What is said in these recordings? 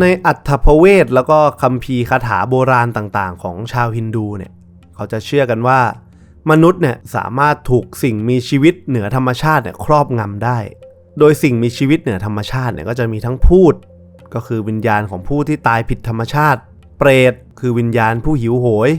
ในอัฏฐพเวทแล้วก็คัมภีคาถาโบราณต่างๆ ของชาวฮินดูเนี่ยเขาจะเชื่อกันว่า มนุษย์เนี่ยสามารถถูกสิ่งมีชีวิตเหนือธรรมชาติเนี่ยครอบงำได้ โดยสิ่งมีชีวิตเหนือธรรมชาติเนี่ยก็จะมีทั้งพูด ก็คือวิญญาณของผู้ที่ตายผิดธรรมชาติ เปรตคือวิญญาณผู้หิวโหย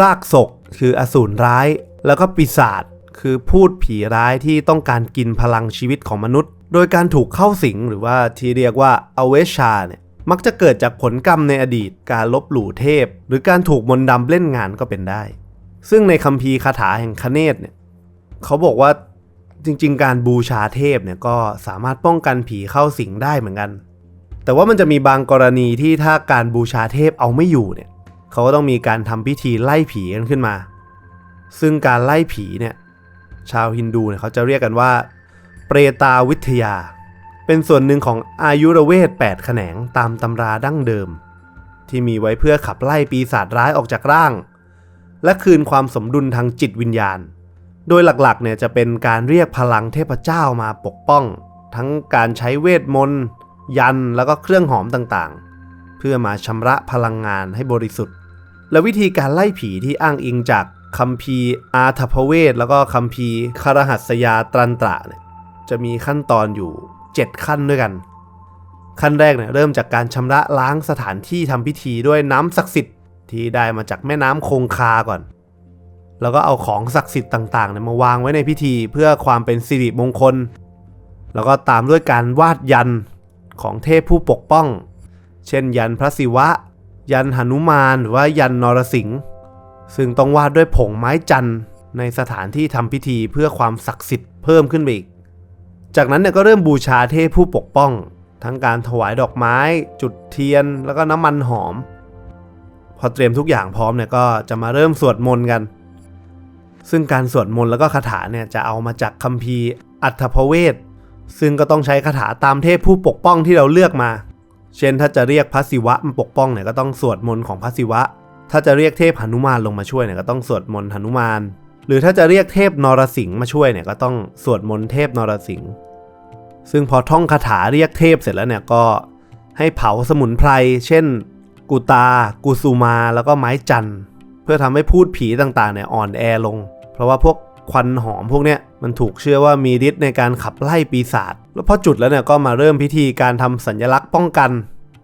รากศกคืออสูรร้าย แล้วก็ปีศาจคือพูดผีร้ายที่ต้องการกินพลังชีวิตของมนุษย์ โดยการถูกเข้าสิงหรือว่าที่เรียกว่าอเวชาเนี่ย มักจะเกิดจากผลกรรมในอดีต การลบหลู่เทพ หรือการถูกมนต์ดำเล่นงานก็เป็นได้ ซึ่งในคัมภีร์คาถาแห่งคเนศเนี่ยเขาบอกว่าจริง ๆ การบูชาเทพเนี่ยก็สามารถป้องกันผีเข้าสิงได้เหมือนกัน แต่ว่ามันจะมีบางกรณีที่ถ้าการบูชาเทพเอาไม่อยู่เนี่ยเขาก็ต้องมีการทำพิธีไล่ผีกันขึ้นมา ซึ่งการไล่ผีเนี่ยชาวฮินดูเนี่ยเขาจะเรียกกันว่า เปรตาวิทยา เป็นส่วนหนึ่งของอายุรเวท8แขนงตามตำราดั้งเดิม ที่มีไว้เพื่อขับไล่ปีศาจร้ายออกจากร่าง และคืนความสมดุลทางจิตวิญญาณ โดยหลักๆเนี่ยจะเป็นการเรียกพลังเทพเจ้ามาปกป้อง ทั้งการใช้เวทมนต์ยันแล้วก็เครื่องหอมต่างๆ เพื่อมาชำระพลังงานให้บริสุทธิ์ และวิธีการไล่ผีที่อ้างอิงจากคัมภีร์อาทพเวทแล้วก็คัมภีร์คารหัสยาตรันตระเนี่ยจะมีขั้นตอนอยู่ 7 ขั้นด้วยกัน ขั้นแรกเนี่ยเริ่มจากการชำระล้างสถานที่ทำพิธีด้วยน้ำศักดิ์สิทธิ์ที่ได้มาจากแม่น้ำคงคาก่อน แล้วก็เอาของศักดิ์สิทธิ์ต่างๆเนี่ยมาวางไว้ในพิธีเพื่อความเป็นสิริมงคล แล้วก็ตามด้วยการวาดยันของเทพผู้ปกป้อง เช่น ยันพระศิวะ ยันหนุมานหรือว่ายันนรสิงห์ซึ่งต้องวาดด้วยผงไม้จันทร์ในสถานที่ทำพิธีเพื่อความศักดิ์สิทธิ์เพิ่มขึ้นไปอีก จากนั้นเนี่ยก็เริ่มบูชาเทพผู้ปกป้อง ทั้งการถวายดอกไม้ จุดเทียน แล้วก็น้ำมันหอม พอเตรียมทุกอย่างพร้อมเนี่ยก็จะมาเริ่มสวดมนต์กัน ซึ่งการสวดมนต์แล้วก็คาถาเนี่ยจะเอามาจากคัมภีร์อัฏฐพเวทซึ่งก็ต้องใช้คาถาตามเทพผู้ปกป้องที่เราเลือกมา เช่นถ้าจะเรียกพระศิวะมาปกป้องเนี่ยก็ต้องสวดมนต์ของพระศิวะ ถ้าจะเรียกเทพหนุมานลงมาช่วยเนี่ยก็ต้องสวดมนต์หนุมาน หรือถ้าจะเรียกเทพนรสิงห์มาช่วยเนี่ยก็ต้องสวดมนต์เทพนรสิงห์ ซึ่งพอท่องคาถาเรียกเทพเสร็จแล้วเนี่ยก็ให้เผาสมุนไพร เช่นกุตากุสุมา แล้วก็ไม้จันทร์เพื่อทำให้พูดผีต่างๆเนี่ยอ่อนแอลง เพราะว่าพวกควันหอมพวกเนี้ยมันถูกเชื่อว่ามีฤทธิ์ในการขับไล่ปีศาจ แล้วพอจุดแล้วเนี่ยก็มาเริ่มพิธีการทำสัญลักษณ์ป้องกัน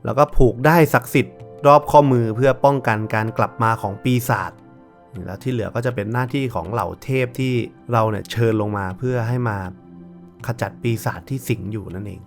แล้วก็ผูกได้ศักดิ์สิทธิ์รอบข้อมือเพื่อป้องกันการกลับมาของปีศาจแล้วที่เหลือก็จะเป็นหน้าที่ของเหล่าเทพที่เราเนี่ยเชิญลงมาเพื่อให้มา ขจัดปีศาจที่สิงอยู่นั่นเอง